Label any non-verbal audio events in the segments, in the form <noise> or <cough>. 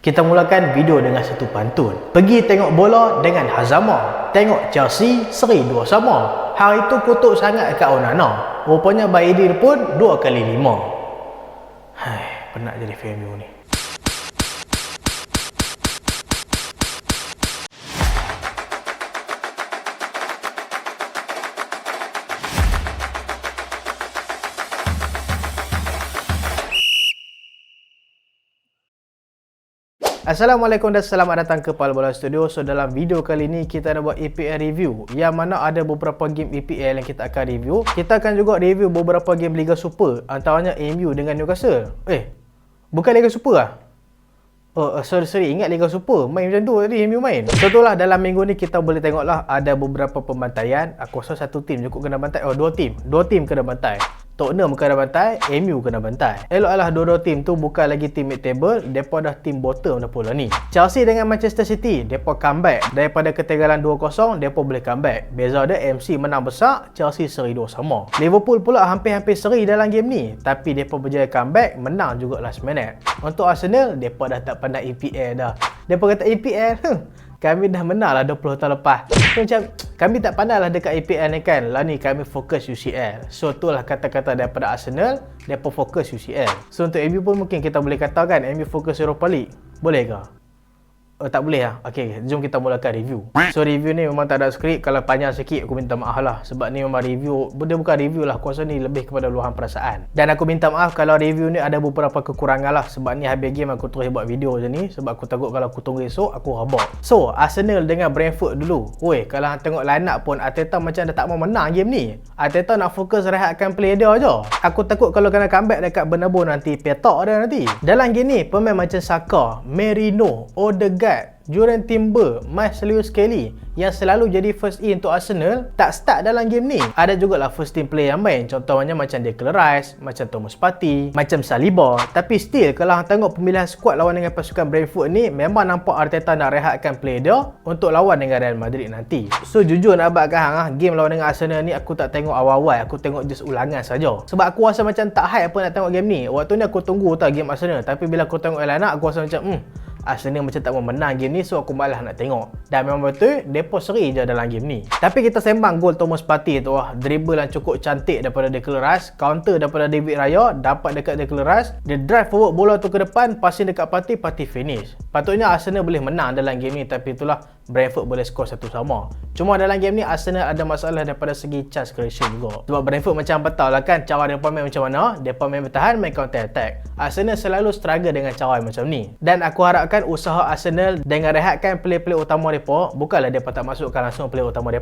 Kita mulakan video dengan satu pantun. Pergi tengok bola dengan Hazama. Tengok Chelsea seri dua sama. Hari tu kutuk sangat kat Onana. Rupanya Baidir pun dua kali lima. Hai, penat jadi FMU ni. Assalamualaikum dan selamat datang ke Pal Bola Studio. So dalam video kali ni kita nak buat EPL review yang mana ada beberapa game EPL yang kita akan review. Kita akan juga review beberapa game Liga Super antaranya MU dengan Newcastle. Eh, bukan Liga Super ah? Oh, uh, sorry, sorry. Ingat Liga Super. Main macam tu tadi MU main. So, itulah dalam minggu ni kita boleh tengok lah ada beberapa pembantaian. Aku rasa satu tim cukup kena bantai. Oh, dua tim. Dua tim kena bantai. Tottenham kena bantai, MU kena bantai. Eloklah dua-dua tim tu bukan lagi tim mid table, depa dah tim bottom dah pula ni. Chelsea dengan Manchester City, depa comeback daripada ketinggalan 2-0, depa boleh comeback. Beza dia MC menang besar, Chelsea seri 2 sama. Liverpool pula hampir-hampir seri dalam game ni, tapi depa berjaya comeback, menang juga last minute. Untuk Arsenal, depa dah tak pandai EPL dah. Depa kata EPL, huh, kami dah menang lah 20 tahun lepas. So, macam kami tak pandai lah dekat EPL ni kan. Lah ni kami fokus UCL. So itulah kata-kata daripada Arsenal, mereka fokus UCL. So untuk MU pun mungkin kita boleh katakan MU fokus Europa League. Boleh ke? Oh, tak boleh lah. Okay, jom kita mulakan review. So, review ni memang tak ada skrip. Kalau panjang sikit, aku minta maaf lah. Sebab ni memang review. Dia bukan review lah. Kuasa ni lebih kepada luahan perasaan. Dan aku minta maaf kalau review ni ada beberapa kekurangan lah. Sebab ni habis game aku terus buat video je ni. Sebab aku takut kalau aku tunggu esok, aku habak. So, Arsenal dengan Brentford dulu. Woi, kalau tengok line up pun, Arteta macam dah tak mau menang game ni. Arteta nak fokus rehatkan play dia je. Aku takut kalau kena comeback dekat Bernabeu nanti, petok dia nanti. Dalam game ni, pemain macam Saka, Merino, Odegaard, Odegaard, Juran Timber, Marcelo Kelly yang selalu jadi first in untuk Arsenal tak start dalam game ni. Ada juga lah first team player yang main. Contohnya macam Declan Rice, macam Thomas Partey, macam Saliba. Tapi still kalau hang tengok pemilihan squad lawan dengan pasukan Brentford ni memang nampak Arteta nak rehatkan player dia untuk lawan dengan Real Madrid nanti. So jujur nak abad hang ah, game lawan dengan Arsenal ni aku tak tengok awal-awal, aku tengok just ulangan saja. Sebab aku rasa macam tak hype apa nak tengok game ni. Waktu ni aku tunggu tau game Arsenal, tapi bila aku tengok line aku rasa macam hmm Arsenal macam tak mau menang game ni so aku malas nak tengok. Dan memang betul depo seri je dalam game ni. Tapi kita sembang gol Thomas Partey tu wah dribble yang cukup cantik daripada Declan Rice, counter daripada David Raya, dapat dekat Declan Rice, dia drive forward bola tu ke depan, passing dekat Partey, Partey finish. Patutnya Arsenal boleh menang dalam game ni tapi itulah Brentford boleh skor satu sama. Cuma dalam game ni Arsenal ada masalah daripada segi chance creation juga. Sebab Brentford macam betul lah kan cara mereka main macam mana, mereka main bertahan, main counter attack. Arsenal selalu struggle dengan cara macam ni. Dan aku harapkan usaha Arsenal dengan rehatkan play-play utama mereka, bukanlah mereka tak masukkan langsung play utama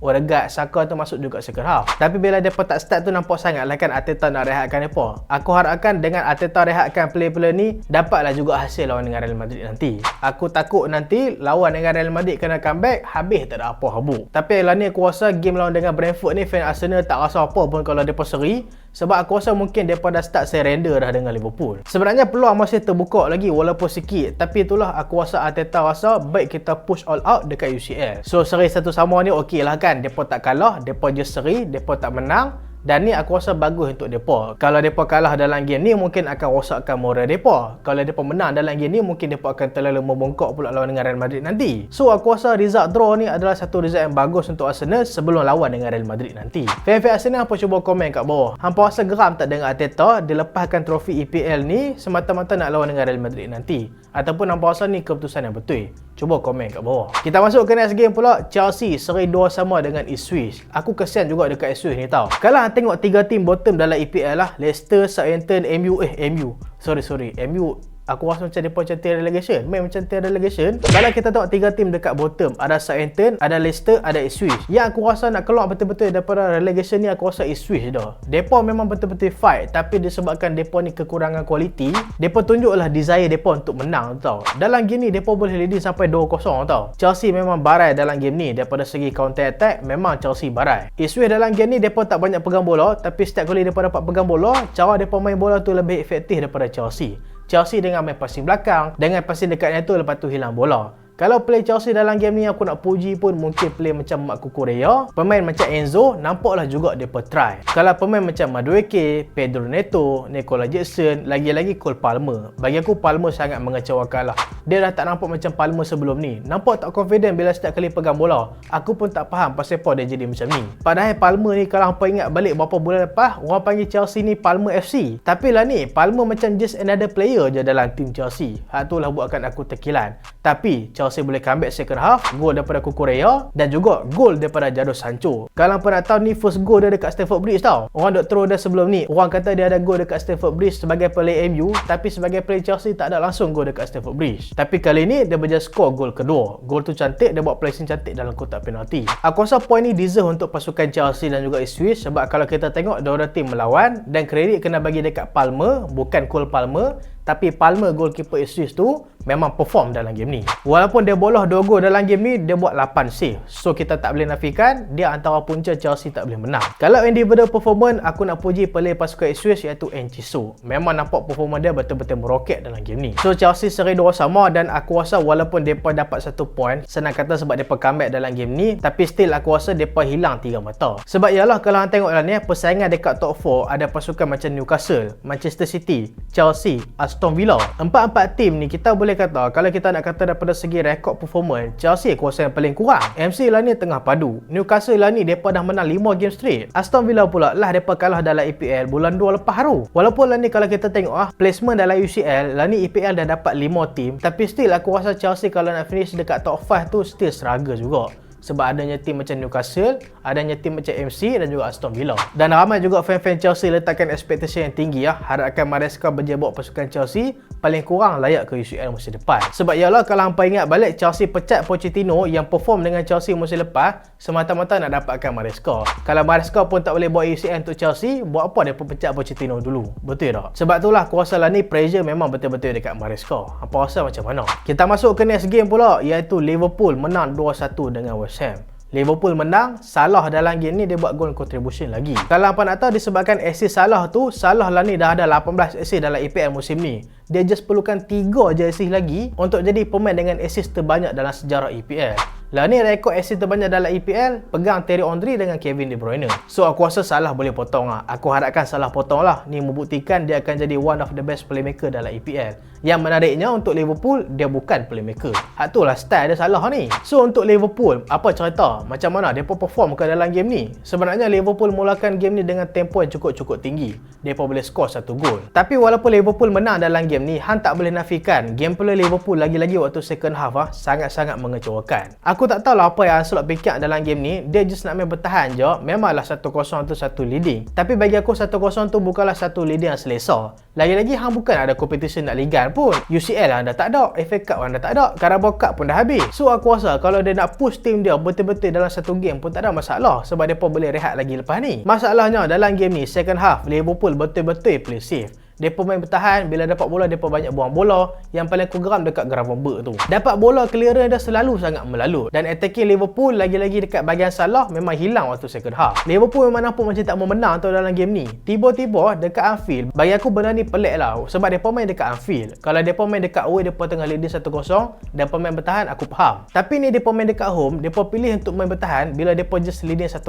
mereka. Odegaard, Saka tu masuk juga second half. Tapi bila mereka tak start tu nampak sangat lah kan Arteta nak rehatkan mereka. Aku harapkan dengan Arteta rehatkan play-play ni, dapatlah juga hasil lawan dengan Real Madrid nanti. Aku takut nanti lawan dengan Real Madrid kena comeback habis tak ada apa habuk tapi lah ni aku rasa game lawan dengan Brentford ni fan Arsenal tak rasa apa pun kalau mereka seri sebab aku rasa mungkin mereka dah start surrender dah dengan Liverpool. Sebenarnya peluang masih terbuka lagi walaupun sikit. Tapi itulah aku rasa Arteta rasa baik kita push all out dekat UCL so seri satu sama ni okey lah kan. Mereka tak kalah mereka je seri mereka tak menang dan ni aku rasa bagus untuk depa. Kalau depa kalah dalam game ni mungkin akan rosakkan moral depa. Kalau depa menang dalam game ni mungkin depa akan terlalu membongkok pula lawan dengan Real Madrid nanti. So aku rasa result draw ni adalah satu result yang bagus untuk Arsenal sebelum lawan dengan Real Madrid nanti. Fan-fan Arsenal apa cuba komen kat bawah. Hampa rasa geram tak dengan Arteta dilepaskan trofi EPL ni semata-mata nak lawan dengan Real Madrid nanti ataupun hampa rasa ni keputusan yang betul. Cuba komen kat bawah. Kita masuk ke next game pula. Chelsea seri 2 sama dengan Ipswich. Aku kesian juga dekat Ipswich ni tau. Kalau tengok tiga tim bottom dalam EPL lah. Leicester, Southampton, MU. Eh, MU. Sorry, sorry. MU Aku rasa macam dia macam tier relegation. Main macam tier relegation. Kalau kita tengok tiga tim dekat bottom, ada Southampton, ada Leicester, ada Ipswich. Yang aku rasa nak keluar betul-betul daripada relegation ni aku rasa Ipswich dah. Depa memang betul-betul fight tapi disebabkan depa ni kekurangan kualiti, depa tunjuklah desire depa untuk menang tau. Dalam game ni depa boleh leading sampai 2-0 tau. Chelsea memang barai dalam game ni daripada segi counter attack memang Chelsea barai. Ipswich dalam game ni depa tak banyak pegang bola tapi setiap kali depa dapat pegang bola, cara depa main bola tu lebih efektif daripada Chelsea. Chelsea dengan main passing belakang, dengan passing dekatnya tu lepas tu hilang bola. Kalau play Chelsea dalam game ni aku nak puji pun mungkin play macam Mak Kukurea. Pemain macam Enzo nampaklah juga dia try. Kalau pemain macam Madueke, Pedro Neto, Nicola Jackson, lagi-lagi Cole Palmer. Bagi aku Palmer sangat mengecewakan lah. Dia dah tak nampak macam Palmer sebelum ni. Nampak tak confident bila setiap kali pegang bola. Aku pun tak faham pasal apa dia jadi macam ni. Padahal Palmer ni kalau hampa ingat balik beberapa bulan lepas, orang panggil Chelsea ni Palmer FC. Tapi lah ni, Palmer macam just another player je dalam tim Chelsea. Hak tu lah buatkan aku terkilan. Tapi Chelsea boleh comeback second half, gol daripada Kukurea dan juga gol daripada Jadon Sancho. Kalau pernah tahu ni first goal dia dekat Stamford Bridge tau. Orang dok throw dia sebelum ni. Orang kata dia ada gol dekat Stamford Bridge sebagai player MU, tapi sebagai player Chelsea tak ada langsung gol dekat Stamford Bridge. Tapi kali ni dia berjaya score gol kedua. Gol tu cantik, dia buat placing cantik dalam kotak penalti. Aku rasa point ni deserve untuk pasukan Chelsea dan juga Ipswich sebab kalau kita tengok dua tim melawan dan kredit kena bagi dekat Palmer, bukan Cole Palmer tapi Palmer goalkeeper Ipswich tu memang perform dalam game ni. Walaupun dia bolos 2 gol dalam game ni, dia buat 8 save. So kita tak boleh nafikan dia antara punca Chelsea tak boleh menang. Kalau individual performance, aku nak puji player pasukan Ipswich iaitu Enciso. Memang nampak performance dia betul-betul meroket dalam game ni. So Chelsea seri 2 sama dan aku rasa walaupun depa dapat satu point, senang kata sebab depa comeback dalam game ni, tapi still aku rasa depa hilang 3 mata. Sebab ialah kalau hang tengok lah ni, persaingan dekat top 4 ada pasukan macam Newcastle, Manchester City, Chelsea, Aston Villa. Empat-empat tim ni kita boleh kata kalau kita nak kata daripada segi rekod performance, Chelsea kuasa yang paling kurang. MC lah ni tengah padu. Newcastle lah ni depa dah menang 5 game straight. Aston Villa pula lah depa kalah dalam EPL bulan 2 lepas haru. Walaupun lah ni kalau kita tengok ah placement dalam UCL, lah ni EPL dah dapat 5 tim, tapi still aku rasa Chelsea kalau nak finish dekat top 5 tu still struggle juga sebab adanya tim macam Newcastle, adanya tim macam MC dan juga Aston Villa. Dan ramai juga fan-fan Chelsea letakkan ekspektasi yang tinggi ya, harapkan Maresca berjaya pasukan Chelsea paling kurang layak ke UCL musim depan. Sebab ialah kalau hampa ingat balik Chelsea pecat Pochettino yang perform dengan Chelsea musim lepas semata-mata nak dapatkan Maresca. Kalau Maresca pun tak boleh buat UCL untuk Chelsea, buat apa dia pun pecat Pochettino dulu? Betul tak? Sebab itulah kuasa lah ni pressure memang betul-betul dekat Maresca. Apa rasa macam mana? Kita masuk ke next game pula iaitu Liverpool menang 2-1 dengan West Ham. Liverpool menang, Salah dalam game ni dia buat goal contribution lagi. Kalau apa nak tahu disebabkan assist Salah tu, Salah lah ni dah ada 18 assist dalam EPL musim ni. Dia just perlukan 3 je assist lagi untuk jadi pemain dengan assist terbanyak dalam sejarah EPL. Lah ni rekod assist terbanyak dalam EPL pegang Terry Henry dengan Kevin De Bruyne. So aku rasa Salah boleh potong lah. Aku harapkan Salah potong lah. Ni membuktikan dia akan jadi one of the best playmaker dalam EPL. Yang menariknya untuk Liverpool, dia bukan playmaker. Hak tu lah style dia Salah ni. So untuk Liverpool, apa cerita? Macam mana dia perform ke dalam game ni? Sebenarnya Liverpool mulakan game ni dengan tempo yang cukup-cukup tinggi. Dia boleh score satu gol. Tapi walaupun Liverpool menang dalam game ni, Han tak boleh nafikan gameplay Liverpool lagi-lagi waktu second half ah sangat-sangat mengecewakan. Aku tak tahu lah apa yang Ancelot fikir dalam game ni. Dia just nak main bertahan je. Memanglah 1-0 tu satu leading. Tapi bagi aku 1-0 tu bukanlah satu leading yang selesa. Lagi-lagi hang bukan ada competition nak ligan pun. UCL anda tak ada. FA Cup anda tak ada. Carabao Cup pun dah habis. So aku rasa kalau dia nak push team dia betul-betul dalam satu game pun tak ada masalah. Sebab dia pun boleh rehat lagi lepas ni. Masalahnya dalam game ni second half Liverpool betul-betul play safe. Depa main bertahan bila dapat bola depa banyak buang bola yang paling aku geram dekat Gravenberch tu. Dapat bola clearance dia selalu sangat melalut dan attacking Liverpool lagi-lagi dekat bahagian salah memang hilang waktu second half. Liverpool memang nampak macam tak mau menang tu dalam game ni. Tiba-tiba dekat Anfield bagi aku benda ni pelik lah sebab depa main dekat Anfield. Kalau depa main dekat away depa tengah leading 1-0 depa main bertahan aku faham. Tapi ni depa main dekat home depa pilih untuk main bertahan bila depa just leading 1-0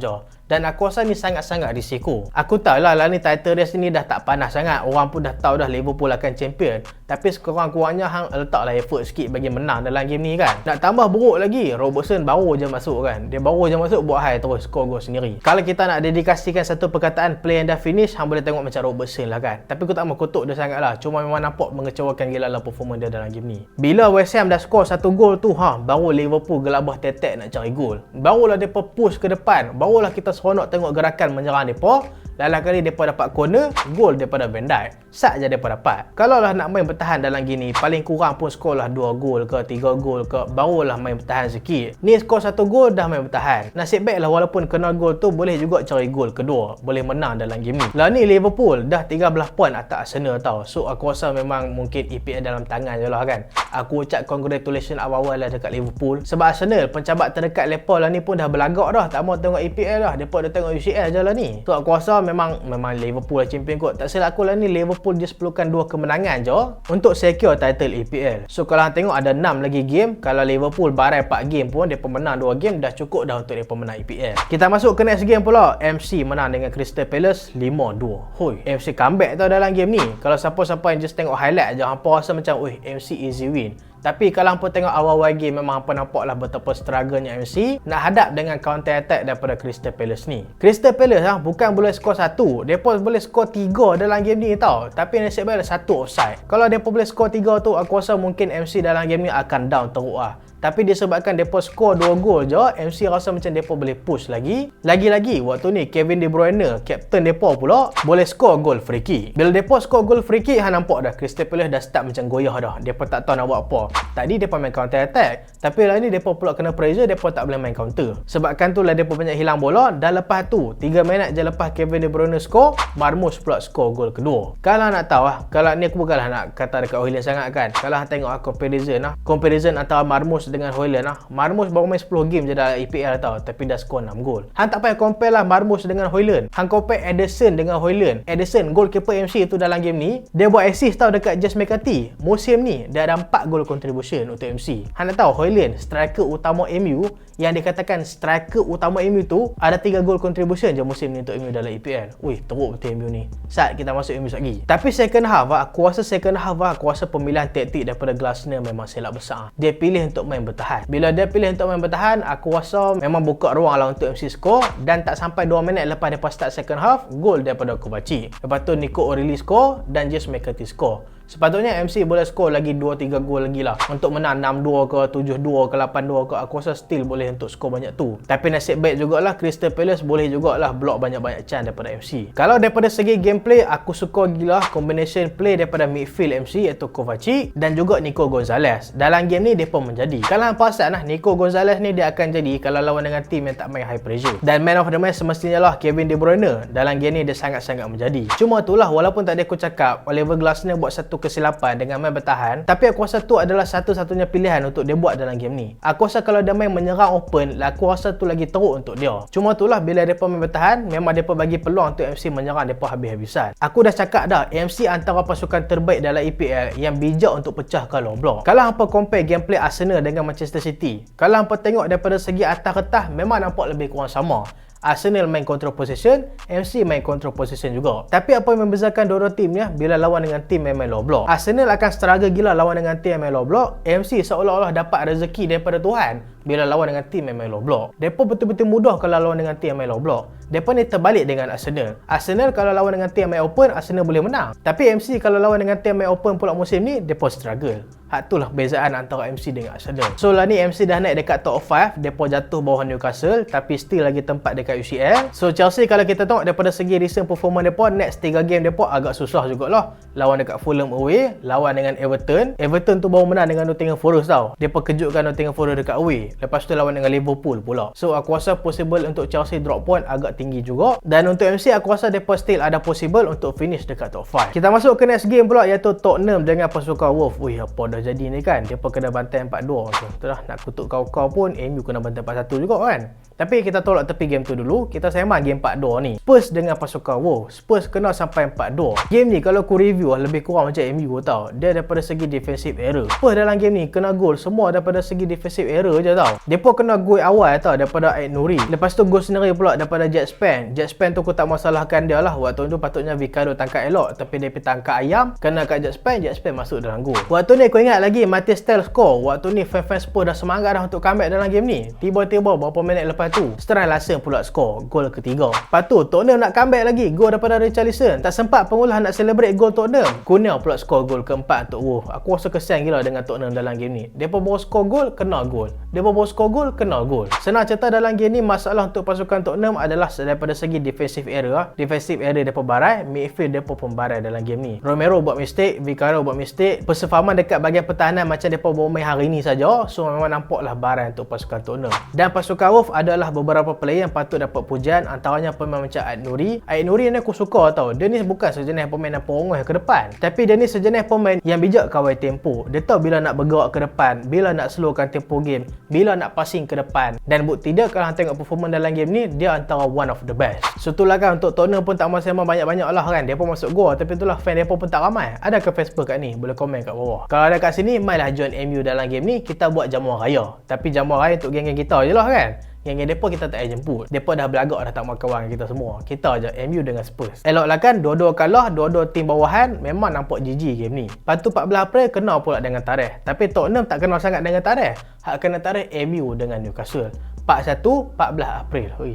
je. Dan aku rasa ni sangat-sangat risiko. Aku tahu lah, ni title race ni dah tak panas sangat orang pun dah tahu dah Liverpool akan champion tapi sekurang-kurangnya hang letaklah effort sikit bagi menang dalam game ni kan. Nak tambah buruk lagi Robertson baru je masuk kan. Dia baru je masuk buat high terus score gol sendiri. Kalau kita nak dedikasikan satu perkataan play yang dah finish hang boleh tengok macam Robertson lah kan. Tapi aku tak mau kutuk dia sangat lah. Cuma memang nampak mengecewakan gila lah performance dia dalam game ni. Bila West Ham dah score satu gol tu ha baru Liverpool gelabah tetek nak cari gol barulah dia push ke depan. Barulah kita seronok tengok gerakan menyerang mereka dalam kali mereka dapat corner, gol daripada Van Dijk. Sat je mereka dapat. Kalau lah nak main bertahan dalam gini, paling kurang pun skor lah 2 gol ke 3 gol ke, barulah main bertahan sikit. Ni skor 1 gol dah main bertahan. Nasib baik lah walaupun kena gol tu, boleh juga cari gol kedua. Boleh menang dalam game ni. Lah ni Liverpool dah 13 poin atas Arsenal tau. So aku rasa memang mungkin EPL dalam tangan je lah kan. Aku ucap congratulations awal-awal lah dekat Liverpool. Sebab Arsenal, pencabat terdekat lepa lah ni pun dah berlagak dah. Tak mau tengok EPL lah. Mereka dah tengok UCL je lah ni. So aku rasa memang memang Liverpool lah champion kot. Tak silap aku lah ni Liverpool just perlukan dua kemenangan je untuk secure title EPL. So kalau tengok ada 6 lagi game, kalau Liverpool barai 4 game pun dia pemenang 2 game dah cukup dah untuk dia pemenang EPL. Kita masuk ke next game pula. MC menang dengan Crystal Palace 5-2. Hoi, MC comeback tau dalam game ni. Kalau siapa-siapa yang just tengok highlight aja hampa rasa macam, "Oi, MC easy win." Tapi kalau hampa tengok awal-awal game memang hampa nampak lah betapa struggle-nya MC nak hadap dengan counter attack daripada Crystal Palace ni. Crystal Palace ha, bukan boleh skor satu, depa boleh skor tiga dalam game ni tau. Tapi nasib baik satu offside. Kalau depa boleh skor tiga tu aku rasa mungkin MC dalam game ni akan down teruk lah. Tapi disebabkan mereka skor 2 gol je, MC rasa macam mereka boleh push lagi. Lagi-lagi, waktu ni Kevin De Bruyne, kapten mereka pula, boleh skor gol free kick. Bila mereka skor gol free kick, han nampak dah Crystal Palace dah start macam goyah dah. Mereka tak tahu nak buat apa. Tadi mereka main counter attack. Tapi lah ni mereka pula kena pressure, mereka tak boleh main counter. Sebabkan tu lah mereka banyak hilang bola. Dan lepas tu, 3 minit je lepas Kevin De Bruyne skor, Marmus pula skor gol kedua. Kalau nak tahu lah, kalau ni aku bukanlah nak kata dekat Ohilan sangat kan. Kalau tengok lah comparison lah. Comparison antara Marmus dengan Hoyland lah. Marmus baru main 10 game je dalam EPL tau. Tapi dah skor 6 gol. Han tak payah compare lah Marmus dengan Hoyland. Han compare Edison dengan Hoyland. Edison, goalkeeper MC tu dalam game ni, dia buat assist tau dekat Just McCarthy. Musim ni, dia ada 4 gol contribution untuk MC. Han nak tahu, Hoyland, striker utama MU, yang dikatakan striker utama MU tu, ada 3 gol contribution je musim ni untuk MU dalam EPL. Wih, teruk betul MU ni. Saat kita masuk MU lagi. Tapi second half, aku rasa second half, aku rasa pemilihan taktik daripada Glasner memang silap besar. Dia pilih untuk main bertahan bertahan. Bila dia pilih untuk main bertahan, aku rasa memang buka ruang lah untuk MC score dan tak sampai 2 minit lepas dia start second half, gol daripada Kovacic. Lepas tu Nico O'Reilly score dan James McCarthy score. Sepatutnya MC boleh skor lagi 2-3 gol lagi lah. Untuk menang 6-2 ke 7-2 ke 8-2 ke Aku rasa still boleh untuk skor banyak tu. Tapi nasib baik jugalah Crystal Palace boleh jugalah block banyak-banyak chance daripada MC Kalau daripada segi gameplay Aku suka gila combination play daripada midfield MC iaitu Kovacic Dan juga Nico Gonzalez. Dalam game ni dia pun menjadi. Kalau hampa perasan lah Nico Gonzalez ni dia akan jadi Kalau lawan dengan team yang tak main high pressure. Dan man of the match semestinya lah Kevin De Bruyne. Dalam game ni dia sangat-sangat menjadi. Cuma itulah walaupun tak ada aku cakap Oliver Glasner buat satu kesilapan dengan main bertahan tapi aku rasa tu adalah satu-satunya pilihan untuk dia buat dalam game ni. Aku rasa kalau dia main menyerang open aku rasa tu lagi teruk untuk dia. Cuma itulah bila dia main bertahan memang dia bagi peluang untuk MC menyerang dia habis-habisan. Aku dah cakap dah MC antara pasukan terbaik dalam EPL yang bijak untuk pecahkan low block. Kalau hampa compare gameplay Arsenal dengan Manchester City kalau hampa tengok daripada segi atas retah memang nampak lebih kurang sama Arsenal main control possession, MC main control possession juga. Tapi apa yang membezakan dua-dua tim ni bila lawan dengan tim yang main low block? Arsenal akan struggle gila lawan dengan tim yang main low block. MC seolah-olah dapat rezeki daripada Tuhan bila lawan dengan tim yang main low block. Depa betul-betul mudah kalau lawan dengan tim yang main low block. Depa ni terbalik dengan Arsenal. Arsenal kalau lawan dengan tim yang main open, Arsenal boleh menang. Tapi MC kalau lawan dengan tim yang main open pula musim ni, depa struggle. Hak tu lah bezaan antara MC dengan Arsenal. So lah ni MC dah naik dekat top 5. Depa jatuh bawah Newcastle tapi still lagi tempat dekat UCL. So Chelsea kalau kita tengok daripada segi recent performance depa, next 3 game depa agak susah jugalah. Lawan dekat Fulham away, lawan dengan Everton. Everton tu baru menang dengan Nottingham Forest tau. Depa kejutkan Nottingham Forest dekat away. Lepas tu lawan dengan Liverpool pula. So aku rasa possible untuk Chelsea drop point agak tinggi juga. Dan untuk MC aku rasa depa still ada possible untuk finish dekat top 5. Kita masuk ke next game pula iaitu Tottenham dengan pasukan Wolf. Wih apa dah dah jadi ni kan dia pun kena bantai 4-2 so, tu. Lah nak kutuk kau-kau pun MU kena bantai 4-1 juga kan. Tapi kita tolak tepi game tu dulu kita sembang game 4-2 ni. Spurs dengan pasukan wow Spurs kena sampai 4-2 game ni kalau aku review lah lebih kurang macam MU tau. Dia daripada segi defensive error Spurs dalam game ni kena gol semua daripada segi defensive error je tau. Dia pun kena gol awal tau daripada Ait Nuri. Lepas tu gol sendiri pula daripada Jet Span. Jet Span tu aku tak masalahkan dia lah. Waktu tu patutnya Vicario tangkap elok tapi dia pergi tangkap ayam. Kena kat Jet Span Jet Span masuk dalam gol waktu ni aku ingat lagi Matias Tel score waktu ni fan-fan Spurs dah semangat dah untuk comeback dalam game ni. Tiba-tiba berapa minit lepas tu Strand Larsen pula score gol ketiga. Lepas tu Tottenham nak comeback lagi gol daripada Richarlison. Tak sempat pengulah nak celebrate gol Tottenham. Kunil pula score gol keempat untuk Wolf aku rasa kesian gila dengan Tottenham dalam game ni. Pun baru score gol kena gol. Pun baru score gol kena gol. Senang cerita dalam game ni masalah untuk pasukan Tottenham adalah daripada segi defensive error defensive error pun barai midfield dia pun pembarai dalam game ni. Romero buat mistake Vicario buat mistake persefahaman dekat bahagian pertahanan macam mereka baru main hari ni saja so memang nampaklah barang untuk pasukan Tottenham dan pasukan Wolf adalah beberapa player yang patut dapat pujian antaranya pemain macam Ait Nuri. Ait Nuri ni aku suka tau. Dia ni bukan sejenis pemain yang perongos ke depan. Tapi dia ni sejenis pemain yang bijak kawal tempo. Dia tahu bila nak bergerak ke depan, bila nak slowkan tempo game, bila nak passing ke depan. Dan bukti dia kalau tengok performance dalam game ni, dia antara one of the best. So itulah kan untuk Tottenham pun tak masa banyak-banyak lah kan. Dia pun masuk gol tapi itulah fan dia pun tak ramai. Ada ke Facebook kat ni? Boleh komen kat bawah. Kalau ada kat sini, mainlah join MU dalam game ni. Kita buat jamuan raya. Tapi jamuan raya untuk geng-geng kita je lah kan. Yang depa kita tak payah jemput. Depa dah belagak dah tak mahu kawan kita semua. Kita aja MU dengan Spurs. Eloklah kan dua-dua kalah, dua-dua tim bawahan memang nampak GG game ni. Lepas tu 14 April kena pula dengan tarikh. Tapi Tottenham tak kenal sangat dengan tarikh. Hak kena tarikh MU dengan Newcastle. 41 14 April. Oi.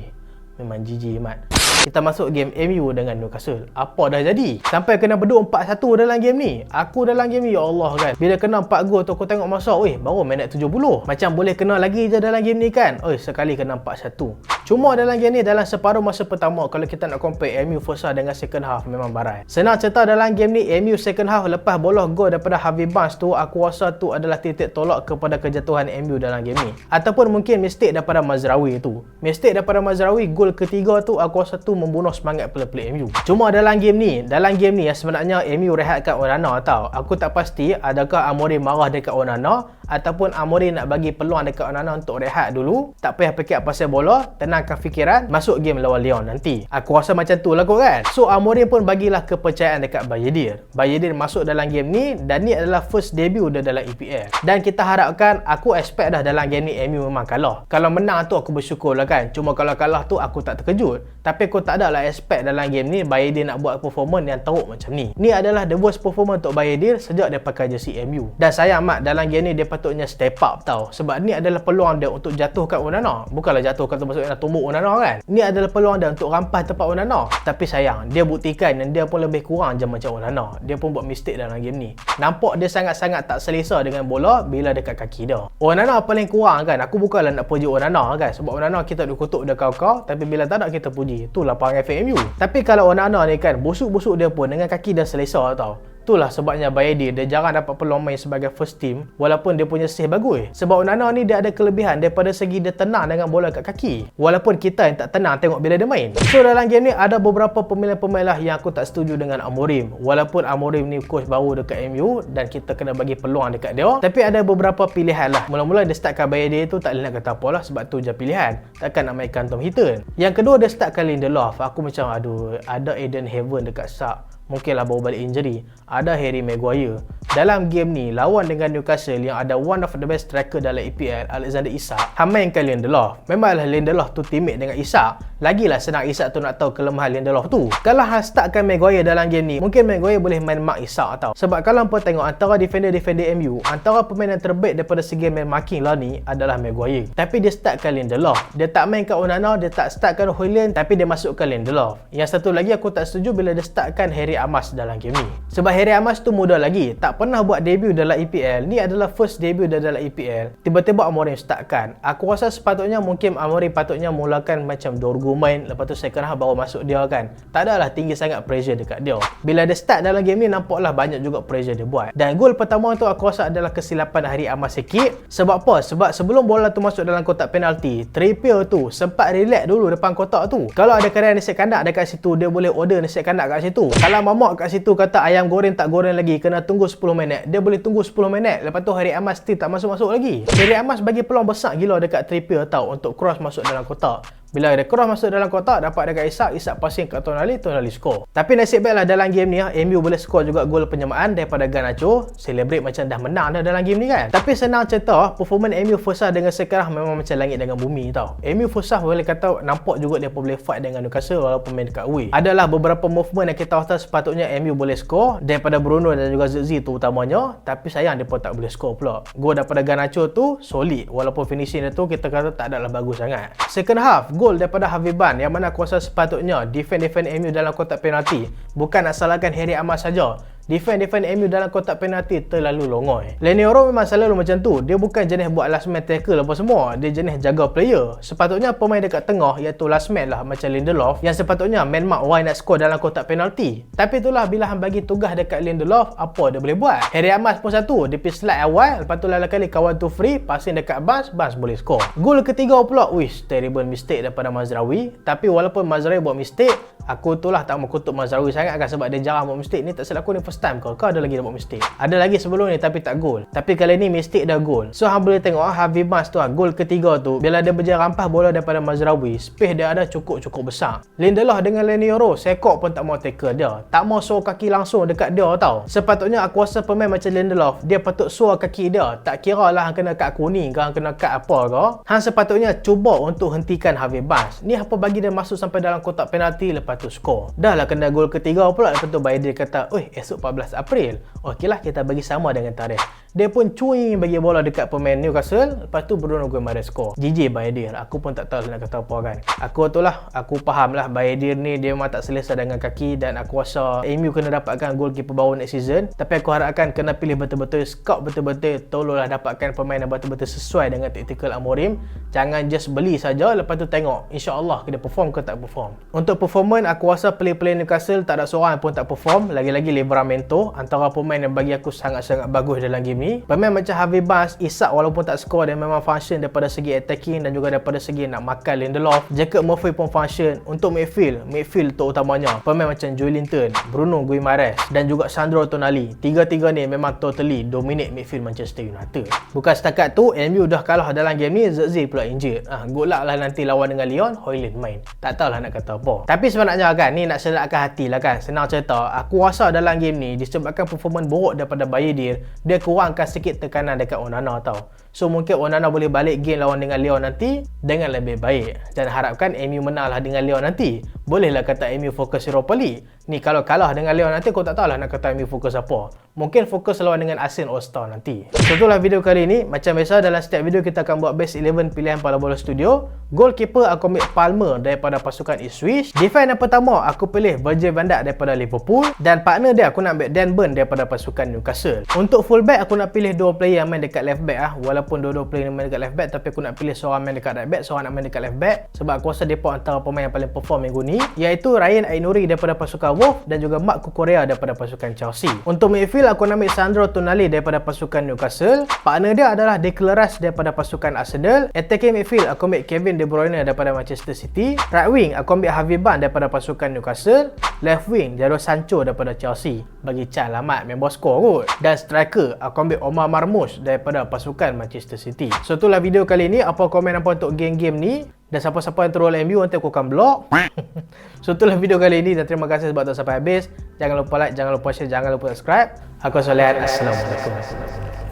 Memang GG mat kita masuk game MU dengan Newcastle. Apa dah jadi? Sampai kena berdua 4-1 dalam game ni. Aku dalam game ni, ya Allah kan. Bila kena 4 gol tu aku tengok masa, weh, baru minit 70. Macam boleh kena lagi je dalam game ni kan. Oi, sekali kena 4-1. Cuma dalam game ni, dalam separuh masa pertama, kalau kita nak compare MU first half dengan second half, memang barai. Senang cerita dalam game ni, MU second half lepas bolos gol daripada Harvey Barnes tu, aku rasa tu adalah titik tolak kepada kejatuhan MU dalam game ni. Ataupun mungkin mistake daripada Mazraoui tu. Mistake daripada Mazraoui, gol ketiga tu, aku rasa tu membunuh semangat pelik-pelik MU. Cuma dalam game ni, dalam game ni ya sebenarnya MU rehatkan Onana tau. Aku tak pasti adakah Amorim marah dekat Onana ataupun Amorim nak bagi peluang dekat Onana untuk rehat dulu. Tak payah fikir pasal bola, tenangkan fikiran, masuk game lawan Lyon nanti. Aku rasa macam tu lah kan. So Amorim pun bagilah kepercayaan dekat Bayedir. Bayedir masuk dalam game ni dan ni adalah first debut dia dalam EPL. Dan kita harapkan, aku expect dah dalam game ni MU memang kalah. Kalau menang tu aku bersyukur lah kan. Cuma kalau kalah tu aku tak terkejut. Tapi aku tak ada lah expect dalam game ni Bayedir nak buat performance yang teruk macam ni. Ni adalah the worst performance untuk Bayedir sejak dia pakai jersey MU. Dan sayang mat dalam game ni dia patutnya step up tau. Sebab ni adalah peluang dia untuk jatuhkan Onana. Bukanlah jatuhkan tu maksudnya tumbuk Onana kan. Ni adalah peluang dia untuk rampas tempat Onana. Tapi sayang, dia buktikan dan dia pun lebih kurang je macam Onana. Dia pun buat mistake dalam game ni. Nampak dia sangat-sangat tak selesa dengan bola bila dekat kaki dia. Onana paling kurang kan. Aku bukanlah nak puji Onana kan. Sebab Onana kita duk kutuk dia kau-kau. Tapi bila tak ada kita puji. Itulah perangai FAMU. Tapi kalau Onana ni kan, busuk-busuk dia pun dengan kaki dah selesa tau. Itulah sebabnya Bayedi dia jarang dapat peluang main sebagai first team walaupun dia punya save bagus. Sebab Onana ni dia ada kelebihan daripada segi dia tenang dengan bola kat kaki. Walaupun kita yang tak tenang tengok bila dia main. So dalam game ni ada beberapa pemain-pemain lah yang aku tak setuju dengan Amorim. Walaupun Amorim ni coach baru dekat MU dan kita kena bagi peluang dekat dia. Tapi ada beberapa pilihan lah. Mula-mula dia startkan Bayedi tu tak boleh nak kata apa lah sebab tu je pilihan. Takkan nak mainkan Tom Hinton. Yang kedua dia startkan Lindelof. Aku macam aduh ada Eden Heaven dekat Sak mungkinlah bawa balik injury. Ada Harry Maguire. Dalam game ni lawan dengan Newcastle yang ada one of the best striker dalam EPL Alexander Isak hamainkan Lindelof. Memanglah Lindelof tu teammate dengan Isak? Lagilah senang Isak tu nak tahu kelemahan Lindelof tu. Kalau hang startkan Maguire dalam game ni mungkin Maguire boleh main mark Isak tau. Sebab kalau pun tengok antara defender-defender MU antara pemain yang terbaik daripada segi main marking lah ni adalah Maguire. Tapi dia startkan Lindelof. Dia tak main kat Onana dia tak startkan Hoyland tapi dia masukkan Lindelof. Yang satu lagi aku tak setuju bila dia startkan Harry Amas dalam game ni. Sebab Harry Amas tu muda lagi. Tak pernah buat debut dalam EPL ni adalah first debut dia dalam EPL tiba-tiba Amorim startkan. Aku rasa sepatutnya mungkin Amorim patutnya mulakan macam Dorgu main. Lepas tu second half baru masuk dia kan. Tak adalah tinggi sangat pressure dekat dia. Bila dia start dalam game ni nampaklah banyak juga pressure dia buat. Dan gol pertama tu aku rasa adalah kesilapan Hari Amas sikit. Sebab apa? sebab sebelum bola tu masuk dalam kotak penalti Trippier tu sempat relax dulu depan kotak tu. Kalau ada kedai nasi kandak dekat situ dia boleh order nasi kandak kat situ. Kalau mamak kat situ kata ayam goreng tak goreng lagi kena tunggu 10 minit. Dia boleh tunggu 10 minit. Lepas tu Hari Amas still tak masuk-masuk lagi. Hari Amas bagi peluang besar gila dekat Trippier tau untuk cross masuk dalam kotak bila dia cross masuk dalam kotak, dapat dekat Isak, Isak passing kat Tonali, Tonali score. Tapi nasib baiklah dalam game ni, MU boleh score juga gol penyamaan daripada Garnacho. Celebrate macam dah menang dah dalam game ni kan. Tapi senang cerita, performance MU half dengan sekarang memang macam langit dengan bumi tau. MU half boleh kata nampak juga dia boleh fight dengan Newcastle walaupun main dekat away. Adalah beberapa movement yang kita rasa sepatutnya MU boleh score daripada Bruno dan juga Zirzi tu utamanya. Tapi sayang dia pun tak boleh score pula. Gol daripada Garnacho tu solid walaupun finishing dia tu kita kata tak adalah bagus sangat. Second half, gol daripada Harvey Ban yang mana kuasa sepatutnya defend-defend MU dalam kotak penalti. Bukan nak salahkan Harry Amas saja Defend-defend MU dalam kotak penalti terlalu longoi. Lenioro memang selalu macam tu. Dia bukan jenis buat last man tackle apa semua. Dia jenis jaga player. Sepatutnya pemain dekat tengah iaitu last man lah macam Lindelof yang sepatutnya man mark why nak score dalam kotak penalti. Tapi itulah bila Han bagi tugas dekat Lindelof, apa dia boleh buat? Harry Amas pun satu. Dia pergi slide awal. Lepas tu lalu kali kawan tu free. Passing dekat Bans. Bans boleh score. Gol ketiga pula. Wish, terrible mistake daripada Mazraoui. Tapi walaupun Mazraoui buat mistake, aku tu lah tak mau kutuk Mazraoui sangat kan sebab dia jarang buat mistake. Ni tak silap aku ni first time kau. Kau ada lagi dah buat mistake. Ada lagi sebelum ni tapi tak gol. Tapi kali ni mistake dah gol. So hang boleh tengok ah, Harvey Barnes tu ah, gol ketiga tu bila dia berjaya rampas bola daripada Mazraoui, space dia ada cukup-cukup besar. Lindelof dengan Lenny Yoro, sekok pun tak mau tackle dia. Tak mau suruh kaki langsung dekat dia tau. Sepatutnya aku rasa pemain macam Lindelof, dia patut suruh kaki dia. Tak kira lah hang kena kad kuning ke hang kena kad apa ke. Hang sepatutnya cuba untuk hentikan Harvey Barnes. Ni apa bagi dia masuk sampai dalam kotak penalti lepas tu skor. Dah lah kena gol ketiga pula lepas tu Baidir kata, "Oi, esok 14 April." Okeylah kita bagi sama dengan tarikh. Dia pun cuing bagi bola dekat pemain Newcastle. Lepas tu Bruno Guimaraes score. GG Bayedir. Aku pun tak tahu nak kata apa kan. Aku tu lah. Aku faham lah Bayedir ni dia memang tak selesa dengan kaki. Dan aku rasa MU kena dapatkan goalkeeper baru next season. Tapi aku harapkan kena pilih betul-betul. Scout betul-betul. Tolonglah dapatkan pemain yang betul-betul sesuai dengan tactical Amorim. Jangan just beli saja. Lepas tu tengok. InsyaAllah kena perform ke tak perform. Untuk performance aku rasa play-play Newcastle tak ada seorang pun tak perform. Lagi-lagi Livramento. Antara pemain yang bagi aku sangat-sangat bagus dalam game ni pemain macam Harvey Barnes Isak walaupun tak score dia memang function daripada segi attacking dan juga daripada segi nak makan Lindelof. Jacob Murphy pun function untuk midfield midfield tu utamanya. Pemain macam Linton Bruno Guimaraes dan juga Sandro Tonali. Tiga-tiga ni memang totally dominate midfield Manchester United. Bukan setakat tu MU dah kalah dalam game ni Zirkzee pula injured. Ah, good luck lah nanti lawan dengan Lyon Hoyland main. Tak tahulah nak kata apa. Tapi sebenarnya kan ni nak sedapkan hati lah kan. Senang cerita. Aku rasa dalam game ni disebabkan performance buruk daripada Bayedir dia kurangkan sikit tekanan dekat Onana tau So mungkin Onana boleh balik game lawan dengan Leon nanti dengan lebih baik dan harapkan MU menanglah dengan Leon nanti. Bolehlah kata MU fokus Europa League. Ni kalau kalah dengan Leon nanti aku tak tahulah nak kata MU fokus apa. Mungkin fokus lawan dengan Asin All Star nanti. Itulah video kali ni. Macam biasa dalam setiap video kita akan buat best 11 pilihan Pala Bola Studio. Goalkeeper aku ambil Palmer daripada pasukan Ipswich. Defend yang pertama aku pilih Virgil van Dijk daripada Liverpool dan partner dia aku nak ambil Dan Burn daripada pasukan Newcastle. Untuk fullback aku nak pilih dua player yang main dekat left back ah walaupun dua-dua player main dekat left back tapi aku nak pilih seorang main dekat right back seorang nak main dekat left back sebab aku rasa depa antara pemain yang paling perform minggu ni iaitu Ryan Ainuri daripada pasukan Wolf dan juga Mark Kukorea daripada pasukan Chelsea. Untuk midfield aku nak ambil Sandro Tonali daripada pasukan Newcastle. Partner dia adalah Declan Rice daripada pasukan Arsenal. Attacking midfield aku ambil Kevin De Bruyne daripada Manchester City. Right wing aku ambil Harvey Barnes daripada pasukan Newcastle. Left wing Jadon Sancho daripada Chelsea. Bagi Chan Lamat bos skor kot. Dan striker aku ambil Omar Marmoush daripada pasukan Manchester City. So itulah video kali ni. Apa komen apa untuk game-game ni? Dan siapa-siapa yang troll MU nanti aku akan block. <laughs> so itulah video kali ni dan terima kasih sebab tonton sampai habis. Jangan lupa like, jangan lupa share, jangan lupa subscribe. Aku Solehan. Assalamualaikum.